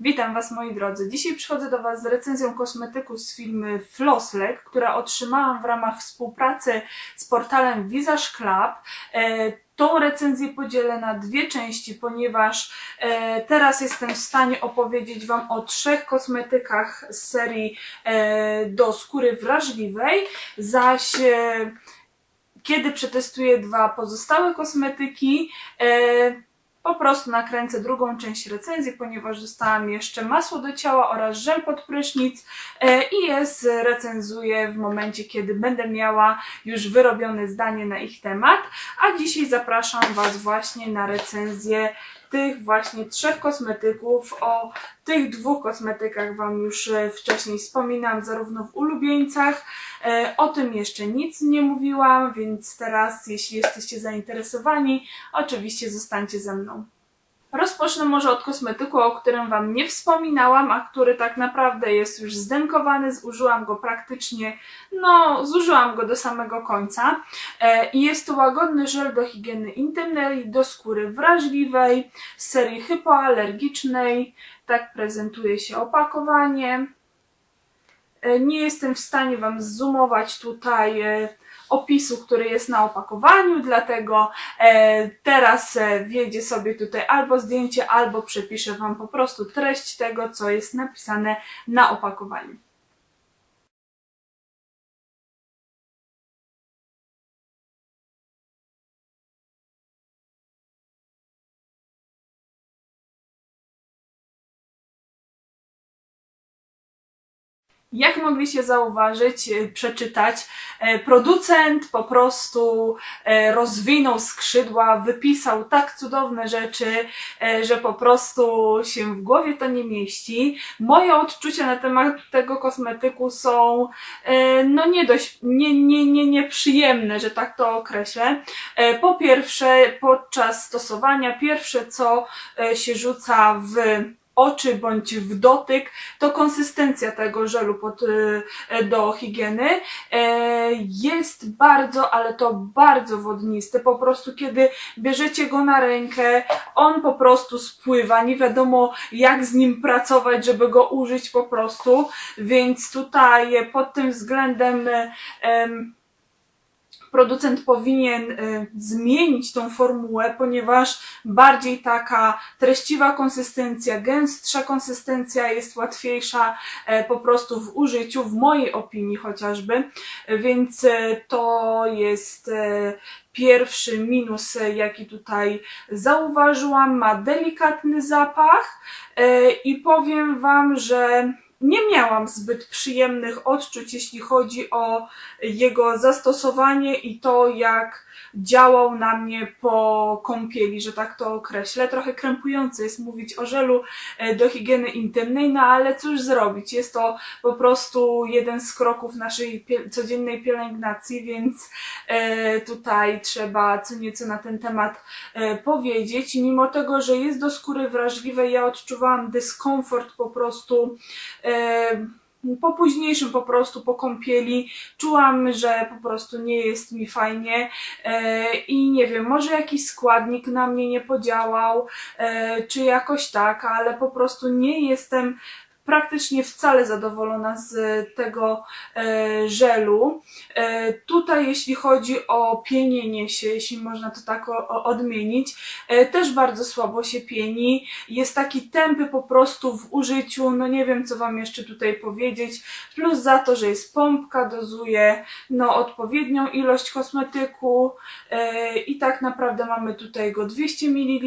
Witam Was moi drodzy. Dzisiaj przychodzę do Was z recenzją kosmetyku z firmy Flosslek, która otrzymałam w ramach współpracy z portalem Visage Club. E, Tą recenzję podzielę na dwie części, ponieważ e, teraz jestem w stanie opowiedzieć Wam o trzech kosmetykach z serii e, do skóry wrażliwej, zaś kiedy przetestuję dwa pozostałe kosmetyki, po prostu nakręcę drugą część recenzji, ponieważ dostałam jeszcze masło do ciała oraz żel pod prysznic e, i je zrecenzuję w momencie, kiedy będę miała już wyrobione zdanie na ich temat. A dzisiaj zapraszam Was właśnie na recenzję tych właśnie trzech kosmetyków. O tych dwóch kosmetykach Wam już e, wcześniej wspominam, zarówno w ulubieńcach. E, O tym jeszcze nic nie mówiłam, więc teraz, jeśli jesteście zainteresowani, oczywiście zostańcie ze mną. Rozpocznę może od kosmetyku, o którym Wam nie wspominałam, a który tak naprawdę jest już zdenkowany. Zużyłam go praktycznie, no, zużyłam go do samego końca. E, I jest to łagodny żel do higieny intymnej, do skóry wrażliwej, z serii hypoalergicznej. Tak prezentuje się opakowanie. E, Nie jestem w stanie Wam zoomować tutaj e, opisu, który jest na opakowaniu, dlatego e, teraz wjedzie sobie tutaj albo zdjęcie, albo przepiszę Wam po prostu treść tego, co jest napisane na opakowaniu. Jak mogliście zauważyć, e, przeczytać, e, producent po prostu e, rozwinął skrzydła, wypisał tak cudowne rzeczy, że po prostu się w głowie to nie mieści. Moje odczucia na temat tego kosmetyku są no nie dość, nie, nie, nie, nieprzyjemne, że tak to określę. Po pierwsze, podczas stosowania, pierwsze co się rzuca w oczy bądź w dotyk, to konsystencja tego żelu pod, y, e, do higieny e, jest bardzo, ale to bardzo wodnisty. Po prostu kiedy bierzecie go na rękę, on po prostu spływa. Nie wiadomo jak z nim pracować, żeby go użyć po prostu. Więc tutaj e, pod tym względem em, producent powinien y, zmienić tą formułę, ponieważ bardziej taka treściwa konsystencja, gęstsza konsystencja jest łatwiejsza e, po prostu w użyciu, w mojej opinii chociażby, więc e, to jest e, pierwszy minus, jaki tutaj zauważyłam. Ma delikatny zapach i powiem Wam, że nie miałam zbyt przyjemnych odczuć, jeśli chodzi o jego zastosowanie i to, jak działał na mnie po kąpieli, że tak to określę. Trochę krępujące jest mówić o żelu e, do higieny intymnej, no ale cóż zrobić? Jest to po prostu jeden z kroków naszej codziennej pielęgnacji, więc e, tutaj trzeba co nieco na ten temat e, powiedzieć. Mimo tego, że jest do skóry wrażliwej, ja odczuwałam dyskomfort po prostu. Po późniejszym po prostu po kąpieli czułam, że po prostu nie jest mi fajnie e, i nie wiem, może jakiś składnik na mnie nie podziałał, e, czy jakoś tak, ale po prostu nie jestem praktycznie wcale zadowolona z tego e, żelu. E, tutaj jeśli chodzi o pienienie się, jeśli można to tak odmienić, e, też bardzo słabo się pieni. Jest taki tępy po prostu w użyciu, no nie wiem co wam jeszcze tutaj powiedzieć. Plus za to, że jest pompka, dozuje no odpowiednią ilość kosmetyku e, i tak naprawdę mamy tutaj go 200 ml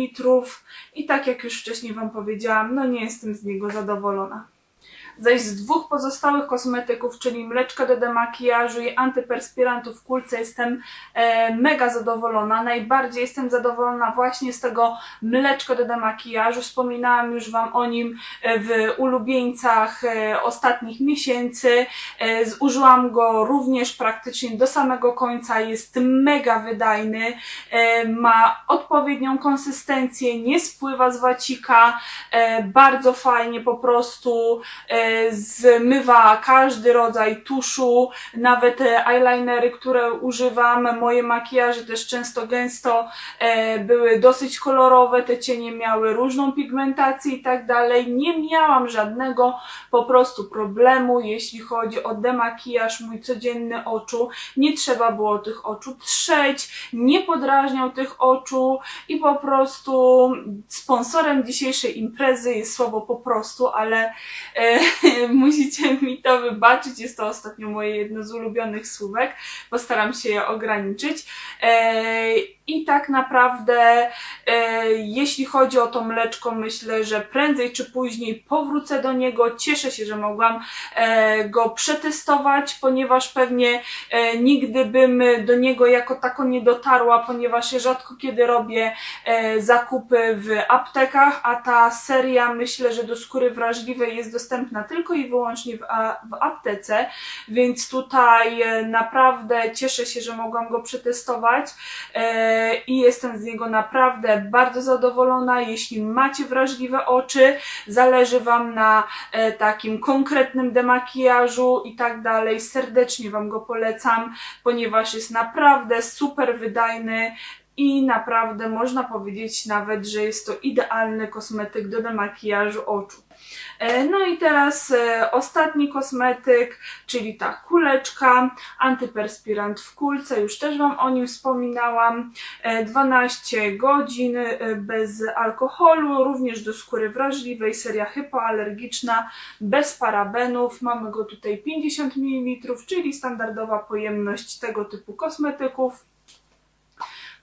i tak jak już wcześniej wam powiedziałam, no nie jestem z niego zadowolona. Zaś z dwóch pozostałych kosmetyków, czyli mleczka do demakijażu i antyperspirantów w kulce jestem e, mega zadowolona. Najbardziej jestem zadowolona właśnie z tego mleczka do demakijażu. Wspominałam już Wam o nim e, w ulubieńcach e, ostatnich miesięcy. E, zużyłam go również praktycznie do samego końca. Jest mega wydajny. E, ma odpowiednią konsystencję, nie spływa z wacika. E, bardzo fajnie po prostu e, zmywa każdy rodzaj tuszu, nawet e, eyelinery, które używam, moje makijaże też często gęsto e, były dosyć kolorowe, te cienie miały różną pigmentację i tak dalej. Nie miałam żadnego po prostu problemu, jeśli chodzi o demakijaż mój codzienny oczu. Nie trzeba było tych oczu trzeć, nie podrażniał tych oczu i po prostu sponsorem dzisiejszej imprezy jest słowo po prostu, ale e, musicie mi to wybaczyć. Jest to ostatnio moje jedno z ulubionych słówek. Postaram się je ograniczyć. E, I tak naprawdę, e, jeśli chodzi o to mleczko, myślę, że prędzej czy później powrócę do niego. Cieszę się, że mogłam e, go przetestować, ponieważ pewnie nigdy bym do niego jako tako nie dotarła, ponieważ ja rzadko kiedy robię zakupy w aptekach, a ta seria myślę, że do skóry wrażliwej jest dostępna tylko i wyłącznie w, w aptece, więc tutaj e, naprawdę cieszę się, że mogłam go przetestować e, i jestem z niego naprawdę bardzo zadowolona. Jeśli macie wrażliwe oczy, zależy Wam na e, takim konkretnym demakijażu i tak dalej, serdecznie Wam go polecam, ponieważ jest naprawdę super wydajny i naprawdę można powiedzieć nawet, że jest to idealny kosmetyk do demakijażu oczu. E, No i teraz e, ostatni kosmetyk, czyli ta kuleczka, antyperspirant w kulce, już też Wam o nim wspominałam. E, 12 godzin e, bez alkoholu, również do skóry wrażliwej, seria hypoalergiczna, bez parabenów. Mamy go tutaj 50 ml, czyli standardowa pojemność tego typu kosmetyków.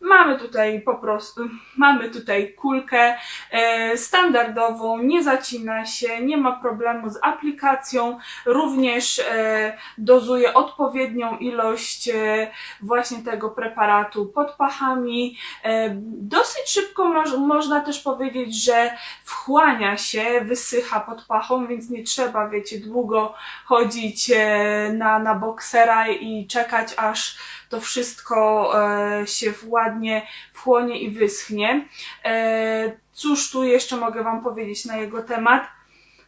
Mamy tutaj po prostu, mamy tutaj kulkę e, standardową, nie zacina się, nie ma problemu z aplikacją, również e, dozuje odpowiednią ilość e, właśnie tego preparatu pod pachami. Dosyć szybko moż, można też powiedzieć, że wchłania się, wysycha pod pachą, więc nie trzeba, wiecie, długo chodzić na, na boksera i czekać aż to wszystko e, się ładnie wchłonie i wyschnie. E, cóż tu jeszcze mogę Wam powiedzieć na jego temat?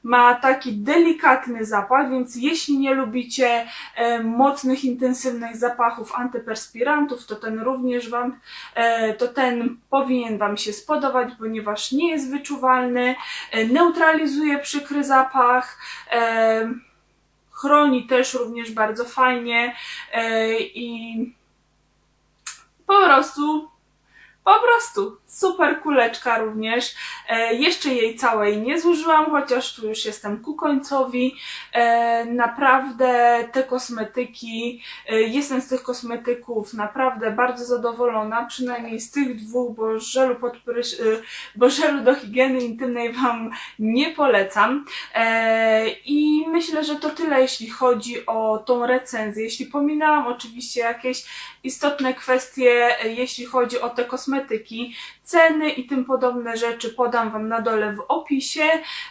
Ma taki delikatny zapach, więc jeśli nie lubicie e, mocnych, intensywnych zapachów antyperspirantów, to ten również Wam, e, to ten powinien Wam się spodobać, ponieważ nie jest wyczuwalny, e, neutralizuje przykry zapach, e, chroni też również bardzo fajnie e, i po prostu po prostu super kuleczka również. E, jeszcze jej całej nie zużyłam, chociaż tu już jestem ku końcowi. E, naprawdę te kosmetyki, e, jestem z tych kosmetyków naprawdę bardzo zadowolona, przynajmniej z tych dwóch, bo żelu, pod e, bo żelu do higieny intymnej Wam nie polecam. E, I myślę, że to tyle, jeśli chodzi o tą recenzję. Jeśli pominęłam oczywiście jakieś istotne kwestie, e, jeśli chodzi o te kosmetyki, ceny i tym podobne rzeczy podam Wam na dole w opisie.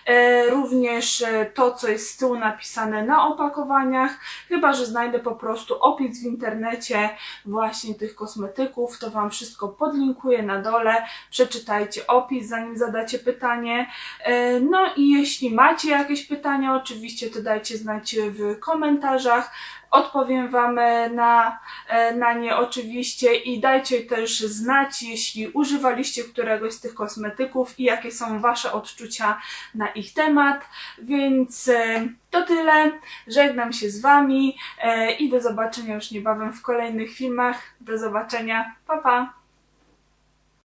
E, również e, to, co jest z tyłu napisane na opakowaniach, chyba że znajdę po prostu opis w internecie właśnie tych kosmetyków, to Wam wszystko podlinkuję na dole. Przeczytajcie opis, zanim zadacie pytanie. E, No i jeśli macie jakieś pytania, oczywiście to dajcie znać w komentarzach. Odpowiem Wam e, na, e, na nie oczywiście i dajcie też znać, jeśli używaliście któregoś z tych kosmetyków i jakie są Wasze odczucia na ich temat. Więc e, to tyle. Żegnam się z Wami i do zobaczenia już niebawem w kolejnych filmach. Do zobaczenia. Pa, pa!